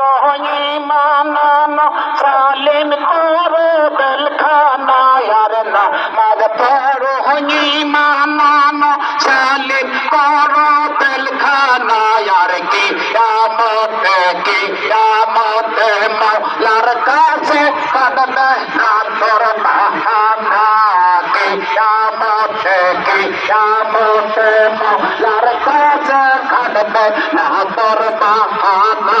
রহিমানানো সালিম করো বেলখানা আর না মাগ পড়ো রহিমানানো সালিম করো বেলখানা আর কি আমতে কি আমতে মাওলার কাছে কাঁদবে না তোর বাহানা কি আমতে কি আমতে মাওলার কাছে কাঁদবে না তোর বাহানা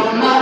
Oh, no.